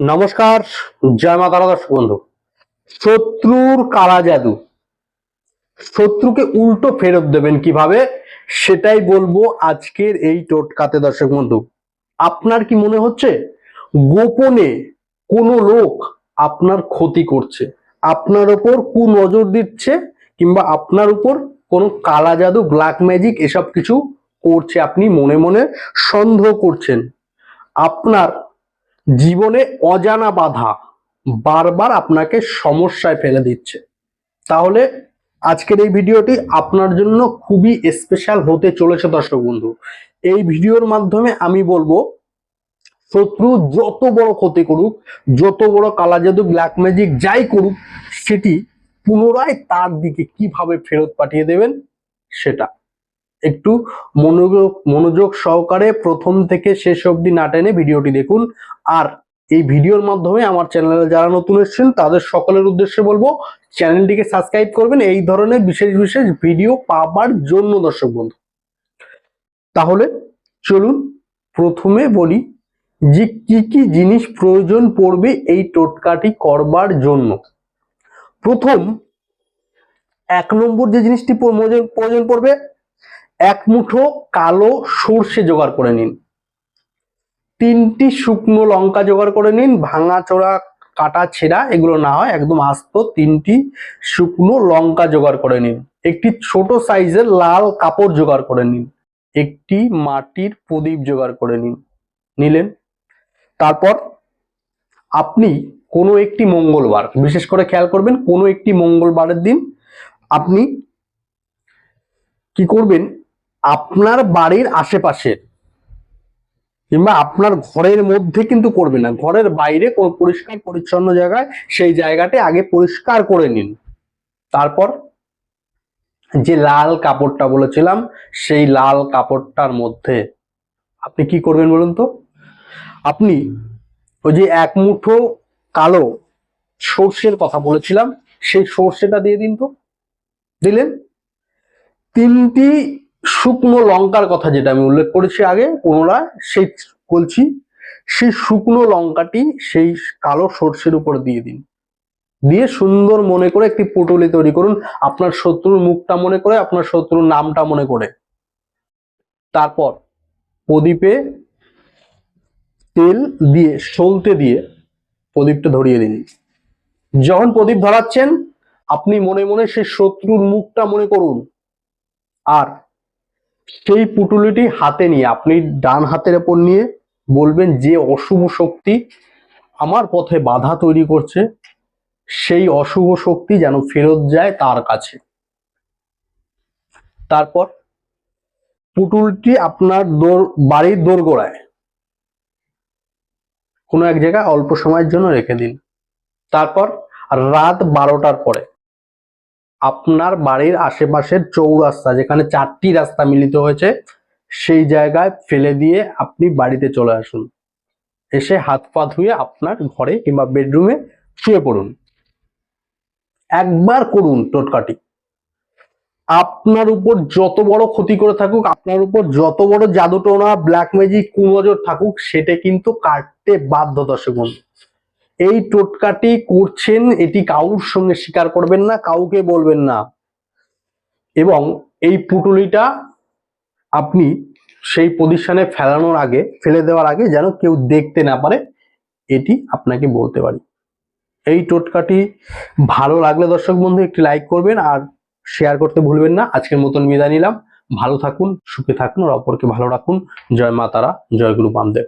নমস্কার, জয় মা তারা দর্শক বন্ধু। শত্রুর কালা জাদু। শত্রুকে উল্টো ফেরত দেবেন কীভাবে, সেটাই বলব আজকের এই টোটকাতে দর্শক বন্ধু। আপনার কি মনে হচ্ছে? গোপনে কোনো লোক আপনার ক্ষতি করছে, আপনার ওপর কু নজর দিচ্ছে, কিংবা আপনার উপর কোনো কালা জাদু ব্ল্যাক ম্যাজিক এসব কিছু করছে, আপনি মনে মনে সন্দেহ করছেন। আপনার জীবনে অজানা বাধা বারবার আপনাকে সমস্যায় ফেলে দিচ্ছে। তাহলে আজকের এই ভিডিওটি আপনার জন্য খুবই স্পেশাল হতে চলেছে দর্শক বন্ধু। এই ভিডিওর মাধ্যমে আমি বলব, শত্রু যত বড় ক্ষতি করুক, যত বড় কালা জাদু ব্ল্যাক ম্যাজিক যাই করুক, সেটি পুনরায় তার দিকে কীভাবে ফেরত পাঠিয়ে দেবেন, সেটা। একটু মনোযোগ মনোযোগ সহকারে প্রথম থেকে শেষ অবধি না টেনে ভিডিওটি দেখুন। আর এই ভিডিওর মাধ্যমে আমার চ্যানেলে যারা নতুন এসেছেন, তাদের সকলের উদ্দেশ্যে বলব, চ্যানেলটিকে সাবস্ক্রাইব করবেন। এই ধরনের বিশেষ বিশেষ ভিডিও পাবার জন্য দর্শক বন্ধু। তাহলে চলুন প্রথমে বলি যে কি কি জিনিস প্রয়োজন পড়বে এই টোটকাটি করবার জন্য। প্রথম, এক নম্বর যে জিনিসটি প্রয়োজন প্রয়োজন পড়বে এক মুঠো কালো সর্ষে জোগাড় করে নিন। তিনটি শুকনো লঙ্কা জোগাড় করে নিন ভাঙা চোরা কাটা ছেঁড়া, এগুলো না হয়, একদম আস্ত তিনটি শুকনো লঙ্কা জোগাড় করে নিন। একটি ছোট সাইজের লাল কাপড় জোগাড় করে নিন। একটি মাটির প্রদীপ জোগাড় করে নিন। নিলেন। তারপর আপনি কোনো একটি মঙ্গলবার, বিশেষ করে খেয়াল করবেন, কোনো একটি মঙ্গলবারের দিন আপনি কি করবেন? আপনার বাড়ির আশেপাশে কিংবা আপনার ঘরের মধ্যে কিন্তু করবেন না। ঘরের বাইরে পরিষ্কার, পরিচ্ছন্ন জায়গায় সেই জায়গাটি আগে পরিষ্কার করে নিন। তারপর যে লাল কাপড়টা বলেছিলাম, সেই লাল কাপড়টার মধ্যে আপনি কি করবেন বলুন তো? আপনি ওই যে এক মুঠো কালো সর্ষের কথা বলেছিলাম, সেই সর্ষেটা দিয়ে দিন তো। দিলেন। তিনটি শুকনো লঙ্কার কথা যেটা আমি উল্লেখ করেছি আগে, পুনরায় সেই বলছি, সেই শুকনো লঙ্কাটি সেই কালো সর্ষের উপর দিয়ে দিন। দিয়ে সুন্দর মনে করে একটি পুটুলি তৈরি করুন। আপনার শত্রুর মুখটা মনে করে, আপনার শত্রুর নামটা মনে করে। তারপর প্রদীপে তেল দিয়ে সলতে দিয়ে প্রদীপটা ধরিয়ে দিন। যখন প্রদীপ ধরাচ্ছেন, আপনি মনে মনে সেই শত্রুর মুখটা মনে করুন। আর সেই পুটুলিটি হাতে নিয়ে, আপনি ডান হাতের ওপর নিয়ে বলবেন যে অশুভ শক্তি আমার পথে বাধা তৈরি করছে, সেই অশুভ শক্তি যেন ফেরত যায় তার কাছে। তারপর, পুটুলটি আপনার দোর, বাড়ির দোরগোড়ায়। কোনো এক জায়গায় অল্প সময়ের জন্য রেখে দিন। তারপর, রাত বারোটার পরে। আপনার বাড়ির আশেপাশের চৌরাস্তা, যেখানে চারটি রাস্তা মিলিত হয়েছে, সেই জায়গায় ফেলে দিয়ে আপনি বাড়িতে চলে আসুন। এসে হাত পা ধুয়ে আপনার ঘরে কিংবা বেডরুমে শুয়ে পড়ুন। একবার করুন টোটকাটি। আপনার উপর যত বড় ক্ষতি করে থাকুক, আপনার উপর যত বড় জাদুটোনা ব্ল্যাক ম্যাজিক কুনজর থাকুক, সেটা কিন্তু কাটতে বাধ্য দর্শক এই টোটকাটি করছেন, এটি কাউর সঙ্গে স্বীকার করবেন না, কাউকে বলবেন না। এবং এই পুটুলিটা আপনি সেই পজিশনে ফেলানোর আগে, ফেলে দেওয়ার আগে যেন কেউ দেখতে না পারে, এটি আপনাকে বলতে পারি। এই টোটকাটি ভালো লাগলে দর্শক বন্ধু, একটি লাইক করবেন আর শেয়ার করতে ভুলবেন না। আজকের মতন বিদায় নিলাম। ভালো থাকুন, সুখে থাকুন, আর অপরকে ভালো রাখুন। জয় মা তারা, জয় গুরু বামদেব।